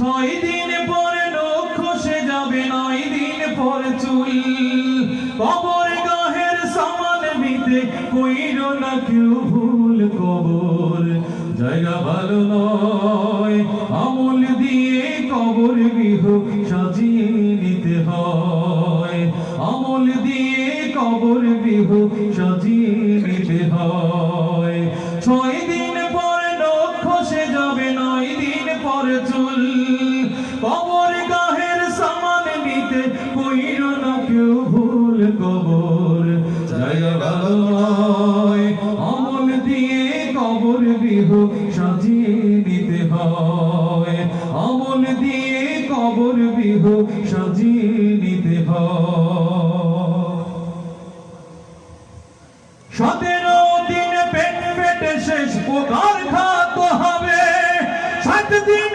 ছয় দিন পরে খসে যাবে, নয় দিন চুল। কবর গাহের সমান মিতে কইর না কেউ ভুল কবর জায়গা ভালো নয়, আমল দিয়ে কবর গৃহ সাজিয়ে নিতে হয়। আমল দিয়ে কবর গৃহ সাজিয়ে গৃহ সাজিয়ে নিতে হয়। আমল দিয়ে কবর বিহ সাজিয়ে নিতে হয়। সতেরো দিন পেট পেটে শেষ প্রকার খাত হবে। সাত দিন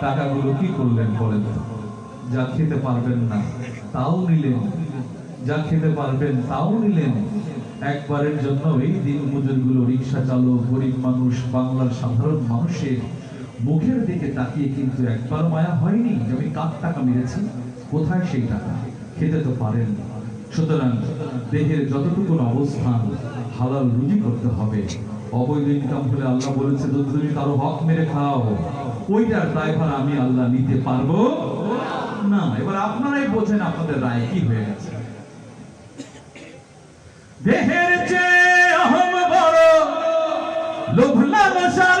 টাকাগুলো কি করলেন বলেন যা খেতে পারবেন না, তাও নিলেন। যা খেতে পারবেন, তাও নিলেন। একবারের জন্য এই দিন মজুরগুলো রিক্সা চালক, গরিব মানুষ, বাংলার সাধারণ মানুষের মুখের দিকে তাকিয়ে কিন্তু একবার মায়া হয়নি। যে আমি টাকা মেরেছি? কোথায় সেই টাকা? খেতে তো পারেন। না। সুতরাং দেহের যতটুকু অবস্থান হালাল রুজি করতে হবে, অবৈধ ইনকাম হলে আল্লাহ বলেছে, যদি তুমি কারও হক মেরে খাও, ওইটার দায়ভার আমি আল্লাহ নিতে পারব না। এবার আপনারাই বোঝেন আপনাদের রায় কি হয়ে গেছে। দেহের চেয়ে অহম বড়, লোভ লালসার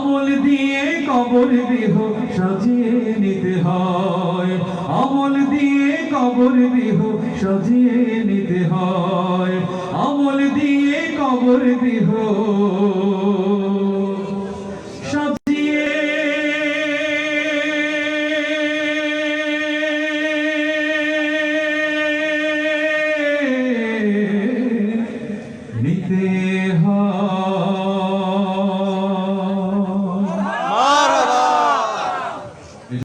আমল দিয়ে কবর গৃহ সাজিয়ে নিতে হয়। আমল দিয়ে কবর গৃহ সাজিয়ে নিতে হয়। আমল দিয়ে কবর সাজিয়ে নিতে